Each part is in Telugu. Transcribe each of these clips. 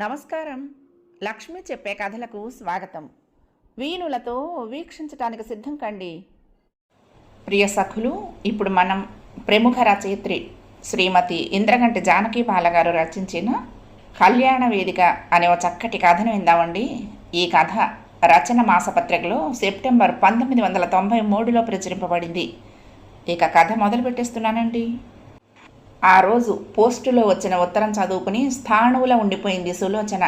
నమస్కారం. లక్ష్మి చెప్పే కథలకు స్వాగతం. వీణులతో వీక్షించటానికి సిద్ధం కండి. ప్రియ సఖులు ఇప్పుడు మనం ప్రముఖ రచయిత్రి శ్రీమతి ఇంద్రగంటి జానకి బాలగారు రచించిన కళ్యాణ వేదిక అనే ఒక చక్కటి కథను విందామండి. ఈ కథ రచన మాసపత్రికలో సెప్టెంబర్ పంతొమ్మిది వందల తొంభై మూడులో ప్రచురింపబడింది. ఇక కథ మొదలు పెట్టేస్తున్నానండి ఆ రోజు పోస్టులో వచ్చిన ఉత్తరం చదువుకుని స్థాణువులో ఉండిపోయింది సులోచన.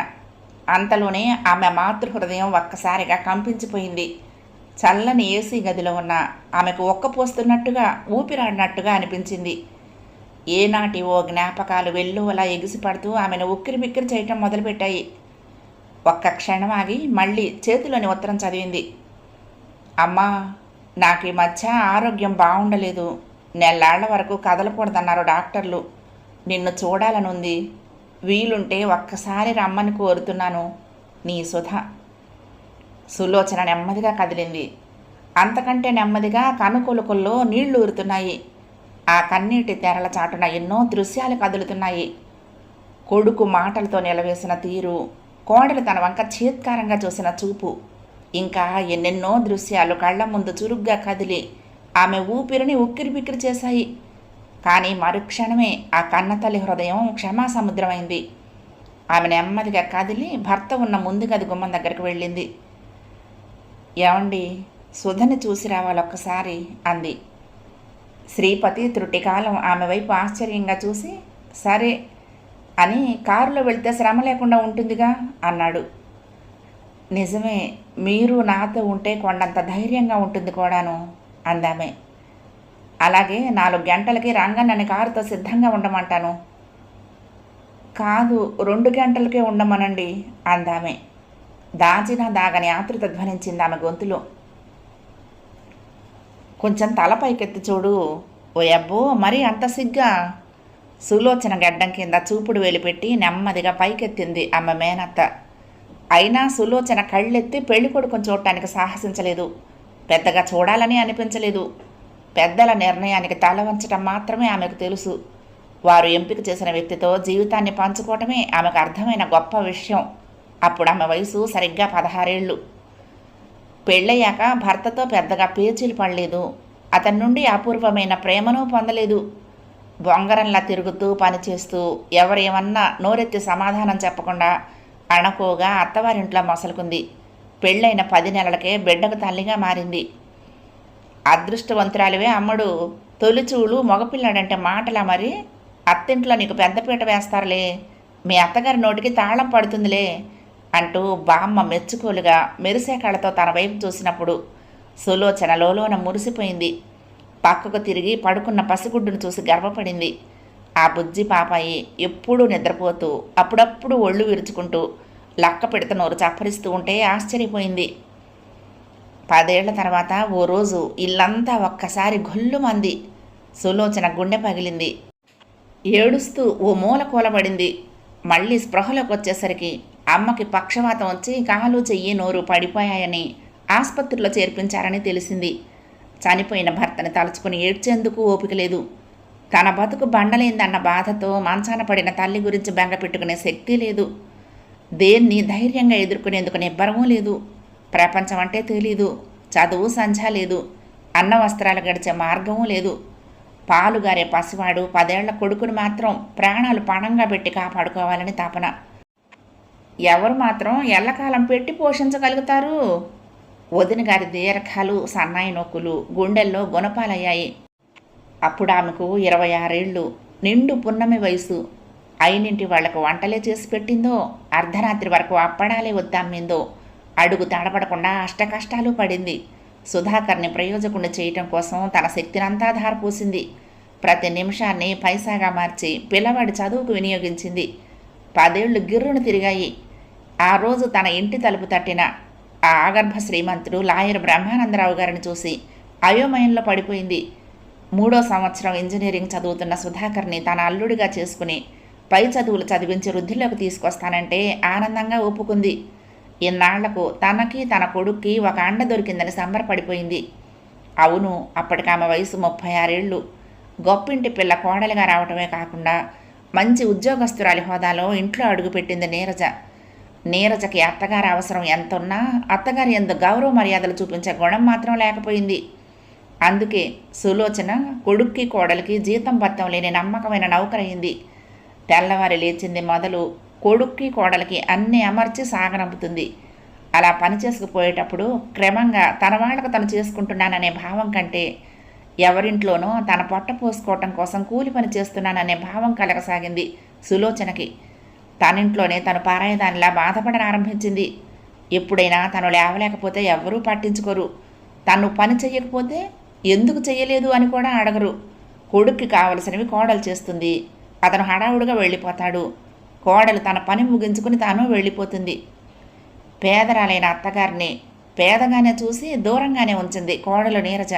అంతలోనే ఆమె మాతృహృదయం ఒక్కసారిగా కంపించిపోయింది. చల్లని ఏసీ గదిలో ఉన్న ఆమెకు ఒక్క పోస్తున్నట్టుగా ఊపిరాడినట్టుగా అనిపించింది. ఏనాటి ఓ జ్ఞాపకాలు వెల్లువలా ఎగిసిపడుతూ ఆమెను ఉక్కిరి బిక్కిరి చేయటం మొదలుపెట్టాయి. ఒక్క క్షణం ఆగి మళ్ళీ చేతిలోని ఉత్తరం చదివింది. అమ్మా నాకు ఈ మధ్య ఆరోగ్యం బాగుండలేదు నెల్లాళ్ళ వరకు కదలకూడదన్నారు డాక్టర్లు. నిన్ను చూడాలనుంది. వీలుంటే ఒక్కసారి రమ్మని కోరుతున్నాను. నీ సుధ. సులోచన నెమ్మదిగా కదిలింది. అంతకంటే నెమ్మదిగా కనుకొలుకుల్లో నీళ్ళు ఊరుతున్నాయి ఆ కన్నీటి తెరల చాటున ఎన్నో దృశ్యాలు కదులుతున్నాయి. కొడుకు మాటలతో నిలవేసిన తీరు కోడలు తన వంక చీత్కారంగా చూసిన చూపు. ఇంకా ఎన్నెన్నో దృశ్యాలు కళ్ళ ముందు చురుగ్గా కదిలి ఆమె ఊపిరిని ఉక్కిరి బిక్కిరి చేశాయి. కానీ మరుక్షణమే ఆ కన్నతల్లి హృదయం క్షమాసముద్రమైంది. ఆమె నెమ్మదిగా కదిలి భర్త ఉన్న ముందు గది గుమ్మం దగ్గరికి వెళ్ళింది. ఏమండి సుధని చూసి రావాలొక్కసారి అంది. శ్రీపతి త్రుటికాలం ఆమె వైపు ఆశ్చర్యంగా చూసి సరే అని కారులో వెళ్తే శ్రమ లేకుండా ఉంటుందిగా అన్నాడు. నిజమే మీరు నాతో ఉంటే కొండంత ధైర్యంగా ఉంటుంది కూడాను. అందామే. అలాగే నాలుగు గంటలకి రంగన్నని కారుతో సిద్ధంగా ఉండమంటాను. కాదు రెండు గంటలకే ఉండమనండి అందామే. దాచిన దాగని ఆతృత ధ్వనించింది ఆమె గొంతులో. కొంచెం తల పైకెత్తి చూడు. ఓ అబ్బో మరీ అంత సిగ్గా. సులోచన గడ్డం కింద చూపుడు వేలిపెట్టి నెమ్మదిగా పైకెత్తింది ఆమె మేనత్త. అయినా సులోచన కళ్ళెత్తి పెళ్ళి కొడుకుని చూడటానికి సాహసించలేదు. పెద్దగా చూడాలని అనిపించలేదు. పెద్దల నిర్ణయానికి తల వంచటం మాత్రమే ఆమెకు తెలుసు. వారు ఎంపిక చేసిన వ్యక్తితో జీవితాన్ని పంచుకోవటమే ఆమెకు అర్థమైన గొప్ప విషయం. అప్పుడు ఆమె వయసు సరిగ్గా పదహారేళ్ళు. పెళ్ళయ్యాక భర్తతో పెద్దగా పేచీలు పడలేదు. అతని నుండి అపూర్వమైన ప్రేమను పొందలేదు. బొంగరంలా తిరుగుతూ పనిచేస్తూ ఎవరేమన్నా నోరెత్తి సమాధానం చెప్పకుండా అణకోగా అత్తవారింట్లో మొసలుకుంది. పెళ్ళైన పది నెలలకే బిడ్డకు తల్లిగా మారింది. అదృష్టవంతురాలివే అమ్మడు. తొలిచూలు మగపిల్లాడంటే మాటలా మరి? అత్తింట్లో నీకు పెద్దపీట వేస్తారులే. మీ అత్తగారి నోటికి తాళం పడుతుందిలే అంటూ బామ్మ మెచ్చుకోలుగా మెరిసే కళ్ళతో తన వైపు చూసినప్పుడు సులోచన లోలోన మురిసిపోయింది. పక్కకు తిరిగి పడుకున్న పసిగుడ్డును చూసి గర్వపడింది. ఆ బుజ్జి పాపాయి ఎప్పుడూ నిద్రపోతూ అప్పుడప్పుడు ఒళ్ళు విరుచుకుంటూ లక్క పెడుతూ నోరు చప్పరిస్తూ ఉంటే ఆశ్చర్యపోయింది. పదేళ్ళ తర్వాత ఓ రోజు ఇల్లంతా ఒక్కసారి గొల్లుమంది. సులోచన గుండె పగిలింది. ఏడుస్తూ ఓ మూల కూలబడింది. మళ్ళీ స్పృహలోకి వచ్చేసరికి అమ్మకి పక్షవాతం వచ్చి కాలు చెయ్యి నోరు పడిపోయాయని ఆసుపత్రిలో చేర్పించారని తెలిసింది. చనిపోయిన భర్తని తలుచుకుని ఏడ్చేందుకు ఓపిక లేదు. తన బతుకు బండలేందన్న బాధతో మంచాన పడిన తల్లి గురించి బెంగ పెట్టుకునే శక్తి లేదు. దేన్ని ధైర్యంగా ఎదుర్కొనేందుకు నిబ్బరమూ లేదు. ప్రపంచం అంటే తెలీదు. చదువు సంధ్య లేదు. అన్న వస్త్రాలు గడిచే మార్గమూ లేదు. పాలుగారే పసివాడు. పదేళ్ళ కొడుకుని మాత్రం ప్రాణాలు పణంగా పెట్టి కాపాడుకోవాలని తపన. ఎవరు మాత్రం ఎల్లకాలం పెట్టి పోషించగలుగుతారు? వదిన గారి దీర్ఘాలు సన్నాయి నొక్కులు గుండెల్లో గుణపాలయ్యాయి. అప్పుడు ఆమెకు ఇరవై ఆరేళ్ళు. నిండు పున్నమి వయసు అయినింటి వాళ్ళకు వంటలే చేసి పెట్టిందో? అర్ధరాత్రి వరకు అప్పడాలే వద్దమ్మిందో? అడుగు తడబడకుండా అష్టకష్టాలు పడింది. సుధాకర్ని ప్రయోజకుడిని చేయటం కోసం తన శక్తినంతా ధారపోసింది. ప్రతి నిమిషాన్ని పైసాగా మార్చి పిల్లవాడి చదువుకు వినియోగించింది. పదేళ్ళు గిర్రును తిరిగాయి. ఆ రోజు తన ఇంటి తలుపు తట్టిన ఆ ఆగర్భ శ్రీమంతుడు లాయర్ బ్రహ్మానందరావు గారిని చూసి అయోమయంలో పడిపోయింది. మూడో సంవత్సరం ఇంజనీరింగ్ చదువుతున్న సుధాకర్ని తన అల్లుడిగా చేసుకుని పై చదువులు చదివించి వృద్ధిలోకి తీసుకొస్తానంటే ఆనందంగా ఒప్పుకుంది. ఇన్నాళ్ళకు తనకి తన కొడుక్కి ఒక అండ దొరికిందని సంబరపడిపోయింది. అవును అప్పటికి ఆమె వయసు ముప్పై ఆరేళ్ళు. గొప్పింటి పిల్ల కోడలిగా రావటమే కాకుండా మంచి ఉద్యోగస్తురాలి హోదాలో ఇంట్లో అడుగుపెట్టింది నీరజ. నీరజకి అత్తగారి అవసరం ఎంతున్నా అత్తగారి ఎందు గౌరవ మర్యాదలు చూపించే గుణం మాత్రం లేకపోయింది. అందుకే సులోచన కొడుక్కి కోడలికి జీతం బత్తం లేని నమ్మకమైన నౌకరయింది తెల్లవారి లేచింది మొదలు కొడుక్కి కోడలికి అన్నీ అమర్చి సాగనంపుతుంది. అలా పని చేసుకుపోయేటప్పుడు క్రమంగా తన వాళ్ళకు తను చేసుకుంటున్నాననే భావం కంటే ఎవరింట్లోనో తన పొట్ట పోసుకోవటం కోసం కూలి పని చేస్తున్నాననే భావం కలగసాగింది సులోచనకి. తనింట్లోనే తను పారాయదానిలా బాధపడనారంభించింది ఎప్పుడైనా తను లేవలేకపోతే ఎవ్వరూ పట్టించుకోరు. తను పని చెయ్యకపోతే ఎందుకు చెయ్యలేదు అని కూడా అడగరు. కొడుక్కి కావలసినవి కోడలు చేస్తుంది. అతను హడావుడిగా వెళ్ళిపోతాడు. కోడలు తన పని ముగించుకుని తాను వెళ్ళిపోతుంది. పేదరాలైన అత్తగారిని పేదగానే చూసి దూరంగానే ఉంచింది కోడలు నీరజ.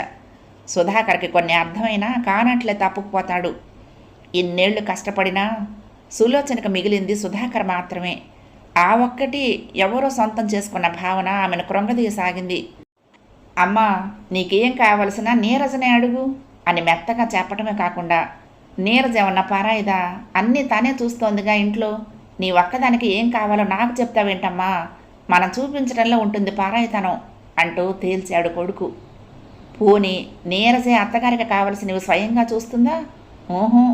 సుధాకర్కి కొన్ని అర్థమైనా కానట్లే తప్పుకుపోతాడు. ఇన్నేళ్ళు కష్టపడినా సులోచనకు మిగిలింది సుధాకర్ మాత్రమే. ఆ ఒక్కటి ఎవరో సొంతం చేసుకున్న భావన ఆమెను కృంగదీయసాగింది. అమ్మా నీకేం కావలసిన నీరజనే అడుగు అని మెత్తగా చెప్పటమే కాకుండా నీరజ ఏమన్నా పారాయిదా? అన్నీ తానే చూస్తోందిగా ఇంట్లో. నీ ఒక్కదానికి ఏం కావాలో నాకు చెప్తావేంటమ్మా మనం చూపించడంలో ఉంటుంది పారాయితనం అంటూ తేల్చాడు కొడుకు. పోని నీరజే అత్తగారికి కావలసినవి స్వయంగా చూస్తుందా? ఓహో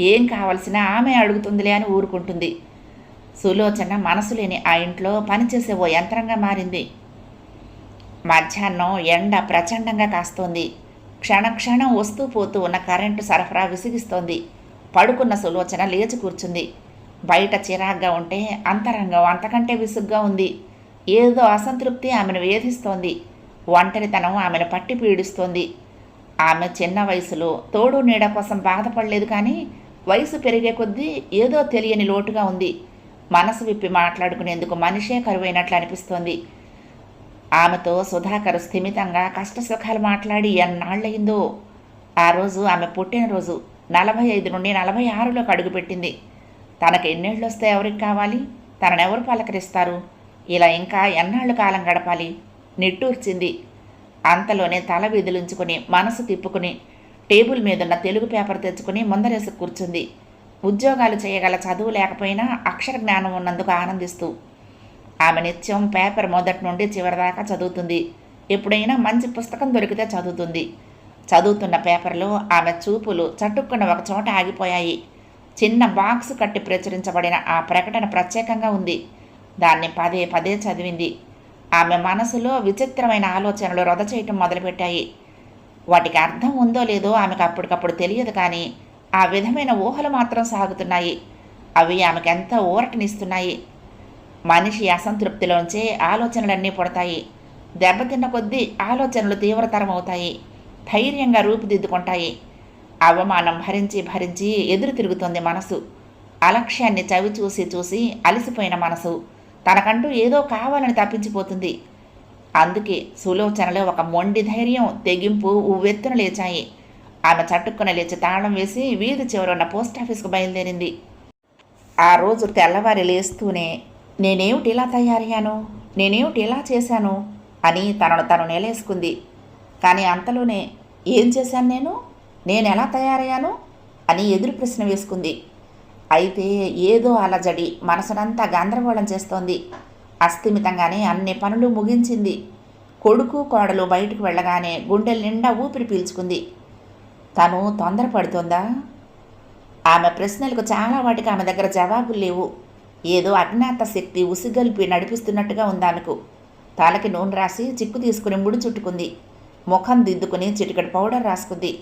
ఏం కావలసినా ఆమె అడుగుతుందిలే అని ఊరుకుంటుంది. సులోచన మనసు లేని ఆ ఇంట్లో పనిచేసే ఓ యంత్రంగా మారింది. మధ్యాహ్నం ఎండ ప్రచండంగా కాస్తోంది. క్షణక్షణం వస్తూ పోతూ ఉన్న కరెంటు సరఫరా విసిగిస్తోంది. పడుకున్న సులోచన లేచి కూర్చుంది. బయట చిరాగ్గా ఉంటే అంతరంగం అంతకంటే విసుగ్గా ఉంది. ఏదో అసంతృప్తి ఆమెను వేధిస్తోంది. ఒంటరితనం ఆమెను పట్టి పీడిస్తోంది. ఆమె చిన్న వయసులో తోడు నీడ కోసం బాధపడలేదు కానీ వయసు పెరిగే కొద్దీ ఏదో తెలియని లోటుగా ఉంది. మనసు విప్పి మాట్లాడుకునేందుకు మనిషే కరువైనట్లు అనిపిస్తోంది. ఆమెతో సుధాకర్ స్థిమితంగా కష్టసుఖాలు మాట్లాడి ఎన్నాళ్ళయిందో. ఆ రోజు ఆమె పుట్టినరోజు నలభై ఐదు నుండి నలభై ఆరులోకి అడుగుపెట్టింది తనకు ఎన్నేళ్ళు వస్తే ఎవరికి కావాలి? తననెవరు పలకరిస్తారు? ఇలా ఇంకా ఎన్నాళ్ళు కాలం గడపాలి? నిట్టూర్చింది. అంతలోనే తల విదిలించుకుని మనసు తిప్పుకుని టేబుల్ మీదున్న తెలుగు పేపర్ తెచ్చుకుని ముందరేసి కూర్చుంది. ఉద్యోగాలు చేయగల చదువు లేకపోయినా అక్షర జ్ఞానం ఉన్నందుకు ఆనందిస్తూ ఆమె నిత్యం పేపర్ మొదటి నుండి చివరిదాకా చదువుతుంది. ఎప్పుడైనా మంచి పుస్తకం దొరికితే చదువుతుంది. చదువుతున్న పేపర్లో ఆమె చూపులు చటుక్కున ఒక చోట ఆగిపోయాయి. చిన్న బాక్స్ కట్టి ప్రచురించబడిన ఆ ప్రకటన ప్రత్యేకంగా ఉంది. దాన్ని పదే పదే చదివింది. ఆమె మనసులో విచిత్రమైన ఆలోచనలు రొద చేయటం మొదలుపెట్టాయి. వాటికి అర్థం ఉందో లేదో ఆమెకు అప్పటికప్పుడు తెలియదు కానీ ఆ విధమైన ఊహలు మాత్రం సాగుతున్నాయి. అవి ఆమెకు ఎంత ఊరటనిస్తున్నాయి. మనిషి అసంతృప్తిలోంచే ఆలోచనలన్నీ పుడతాయి. దెబ్బతిన్న కొద్దీ ఆలోచనలు తీవ్రతరం అవుతాయి ధైర్యంగా రూపుదిద్దుకుంటాయి. అవమానం భరించి భరించి ఎదురు తిరుగుతుంది మనసు. అలక్ష్యాన్ని చవి చూసి చూసి అలసిపోయిన మనసు. తనకంటూ ఏదో కావాలని తప్పించిపోతుంది. అందుకే సులోచనలో ఒక మొండి ధైర్యం తెగింపు ఉవ్వెత్తున లేచాయి. ఆమె చట్టుక్కున లేచి తాళం వేసి వీధి చివర ఉన్న పోస్ట్ బయలుదేరింది. ఆ రోజు తెల్లవారి లేస్తూనే నేనేమిటి ఇలా తయారయ్యాను? నేనేమిటి ఇలా చేశాను? అని తనను తను నిలేసుకుంది. కానీ అంతలోనే ఏం చేశాను నేను? నేను ఎలా తయారయ్యాను? అని ఎదురు ప్రశ్న వేసుకుంది. అయితే ఏదో అలజడి మనసునంతా గందరగోళం చేస్తోంది. అస్థిమితంగానే అన్ని పనులు ముగించింది. కొడుకు కోడలు బయటకు వెళ్ళగానే గుండెల నిండా ఊపిరి పీల్చుకుంది. తను తొందరపడుతోందా? ఆమె ప్రశ్నలకు చాలా వాటికి ఆమె దగ్గర జవాబులు లేవు. ఏదో అజ్ఞాత శక్తి ఉసిగల్పి నడిపిస్తున్నట్టుగా ఉందానుకు. తలకి నూనె రాసి చిక్కు తీసుకుని ముడి చుట్టుకుంది. ముఖం దిద్దుకుని చిటికటి పౌడర్ రాసుకుంది.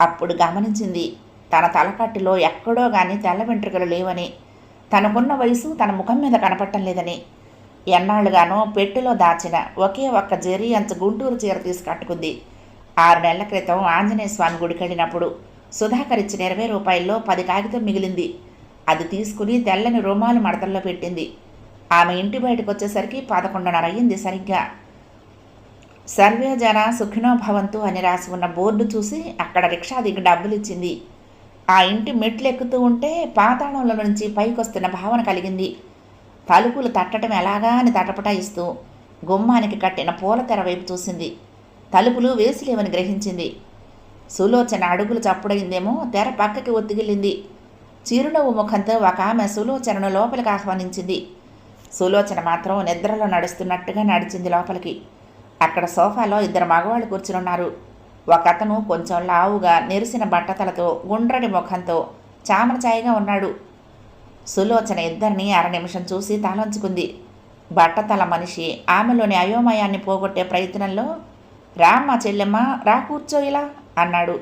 అప్పుడు గమనించింది తన తలకట్టులో ఎక్కడో గాని తెల్ల వెంట్రుకలు లేవని తనకున్న వయసు తన ముఖం మీద కనపడటం లేదని. ఎన్నాళ్ళుగానో పెట్టెలో దాచిన ఒకే ఒక్క జెరీ అంచు గుంటూరు చీర తీసి కట్టుకుంది. ఆరు నెలల క్రితం ఆంజనేయ స్వామి గుడికెళ్ళినప్పుడు సుధాకర్ ఇచ్చిన ఇరవై రూపాయల్లో పది కాగితం మిగిలింది. అది తీసుకుని తెల్లని రుమాలు మడతల్లో పెట్టింది. ఆమె ఇంటి బయటకు వచ్చేసరికి పదకొండున్నర అయ్యింది సరిగ్గా. సర్వే జన సుఖినో భవంతు అని రాసి ఉన్న బోర్డు చూసి అక్కడ రిక్షా దిగి డబ్బులు ఇచ్చింది ఆ ఇంటి మెట్లు ఎక్కుతూ ఉంటే పాతాళంలో నుంచి పైకొస్తున్న భావన కలిగింది. తలుపులు తట్టడం ఎలాగా అని తటపటాయిస్తూ గుమ్మానికి కట్టిన పూల తెర వైపు చూసింది. తలుపులు వేసిలేవని గ్రహించింది. సులోచన అడుగులు చప్పుడైందేమో తెర పక్కకి ఒత్తిగిల్లింది. చిరునవ్వు ముఖంతో ఒక ఆమె సులోచనను లోపలికి ఆహ్వానించింది. సులోచన మాత్రం నిద్రలో నడుస్తున్నట్టుగా నడిచింది లోపలికి. అక్కడ సోఫాలో ఇద్దరు మగవాళ్ళు కూర్చునున్నారు. ఒకతను కొంచెం లావుగా నెరిసిన బట్టతలతో గుండ్రడి ముఖంతో చామరచాయిగా ఉన్నాడు. సులోచన ఇద్దరిని అర నిమిషం చూసి తలంచుకుంది. బట్టతల మనిషి ఆమెలోని అయోమయాన్ని పోగొట్టే ప్రయత్నంలో రామ్మ చెల్లెమ్మ రా కూర్చో ఇలా అన్నాడు.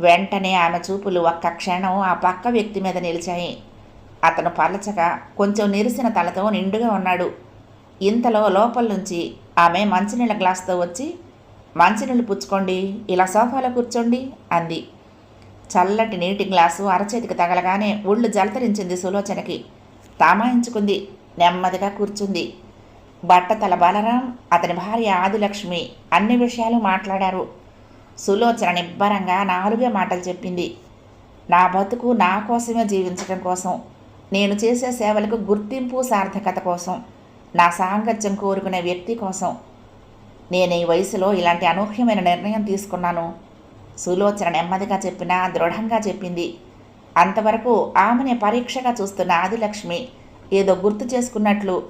వెంటనే ఆమె చూపులు ఒక్క క్షణం ఆ పక్క వ్యక్తి మీద నిలిచాయి. అతను పలచగా కొంచెం నిరిసిన తలతో నిండుగా ఉన్నాడు. ఇంతలో లోపల నుంచి ఆమె మంచినీళ్ళ గ్లాస్తో వచ్చి మంచినీళ్ళు పుచ్చుకోండి ఇలా సోఫాలో కూర్చోండి అంది. చల్లటి నీటి గ్లాసు అరచేతికి తగలగానే ఒళ్ళు జలతరించింది సులోచనకి. తామాయించుకుంది నెమ్మదిగా కూర్చుంది. బట్టతల బలరాం అతని భార్య ఆదిలక్ష్మి అన్ని విషయాలు మాట్లాడారు. సులోచన నిబ్బరంగా నాలుగే మాటలు చెప్పింది. నా బతుకు నా కోసమే జీవించడం కోసం నేను చేసే సేవలకు గుర్తింపు సార్థకత కోసం నా సాంగత్యం కోరుకునే వ్యక్తి కోసం. నేను ఈ వయసులో ఇలాంటి అనూహ్యమైన నిర్ణయం తీసుకున్నాను. సులోచన నెమ్మదిగా చెప్పినా దృఢంగా చెప్పింది. అంతవరకు ఆమెని పరీక్షగా చూస్తున్న ఆదిలక్ష్మి ఏదో గుర్తు చేసుకున్నట్లు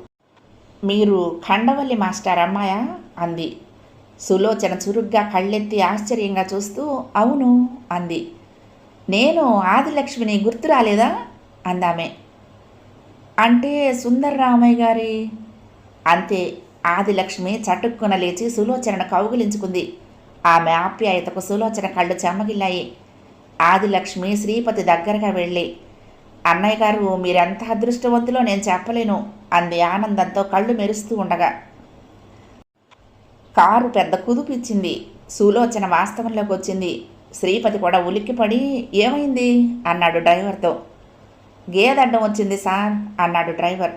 మీరు ఖండవల్లి మాస్టర్ అమ్మాయా అంది. సులోచన చురుగ్గా కళ్ళెత్తి ఆశ్చర్యంగా చూస్తూ అవును అంది. నేను ఆదిలక్ష్మిని గుర్తు రాలేదా? అందామె. అంటే సుందర్ రామయ్య గారి అంతే ఆదిలక్ష్మి చటుక్కున లేచి సులోచనను కౌగిలించుకుంది. ఆమె ఆప్యాయతకు సులోచన కళ్ళు చెమ్మగిల్లాయి ఆదిలక్ష్మి శ్రీపతి దగ్గరగా వెళ్ళి అన్నయ్య గారు మీరెంత అదృష్టవంతులో నేను చెప్పలేను అంది ఆనందంతో కళ్ళు మెరుస్తూ ఉండగా. కారు పెద్ద కుదుపిచ్చింది. సులోచన వాస్తవంలోకి వచ్చింది. శ్రీపతి కూడా ఉలిక్కిపడి ఏమైంది? అన్నాడు డ్రైవర్తో. గేదడ్డం వచ్చింది సార్ అన్నాడు డ్రైవర్.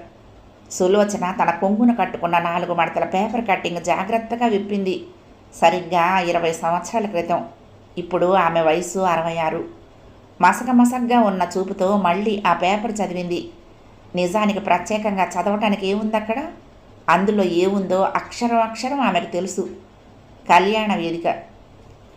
సులోచన తన కొంగున కట్టుకున్న నాలుగు మడతల పేపర్ కట్టింగ్ జాగ్రత్తగా విప్పింది. సరిగ్గా ఇరవై సంవత్సరాల క్రితం. ఇప్పుడు ఆమె వయసు అరవై ఆరు. మసక మసగ్గా ఉన్న చూపుతో మళ్ళీ ఆ పేపర్ చదివింది. నిజానికి ప్రత్యేకంగా చదవటానికి ఏముంది అక్కడ అందులో ఏముందో అక్షరం అక్షరం ఆమెకు తెలుసు. కళ్యాణ వేదిక.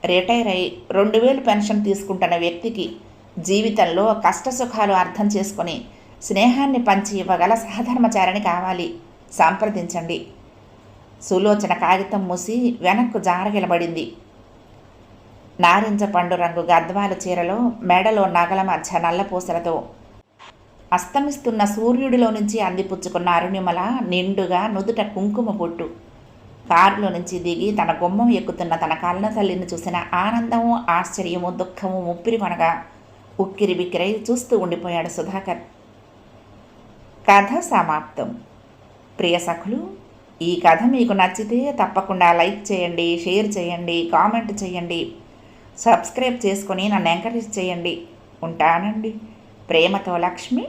రిటైర్ అయి రెండు వేలు పెన్షన్ తీసుకుంటున్న వ్యక్తికి జీవితంలో కష్టసుఖాలు అర్థం చేసుకొని స్నేహాన్ని పంచి ఇవ్వగల సహధర్మచారిని కావాలి. సంప్రదించండి. సులోచన కాగితం మూసి వెనక్కు జారగిలబడింది. నారింజ పండు రంగు గద్వాల చీరలో మెడలో నగల మధ్య నల్లపూసలతో అస్తమిస్తున్న సూర్యుడిలో నుంచి అందిపుచ్చుకున్న అరుణిమల నిండుగా నుదుట కుంకుమ పొట్టు కారులో నుంచి దిగి తన గుమ్మం ఎక్కుతున్న తన కళ్ళ తల్లిని చూసిన ఆనందము ఆశ్చర్యము దుఃఖము ముప్పిరి కొనగా ఉక్కిరి బిక్కిరై చూస్తూ ఉండిపోయాడు సుధాకర్. కథ సమాప్తం. ప్రియ సఖులు ఈ కథ మీకు నచ్చితే తప్పకుండా లైక్ చేయండి షేర్ చేయండి కామెంట్ చేయండి. సబ్స్క్రైబ్ చేసుకొని నన్ను ఎంకరేజ్ చేయండి. ఉంటానండి. ప్రేమతో లక్ష్మి.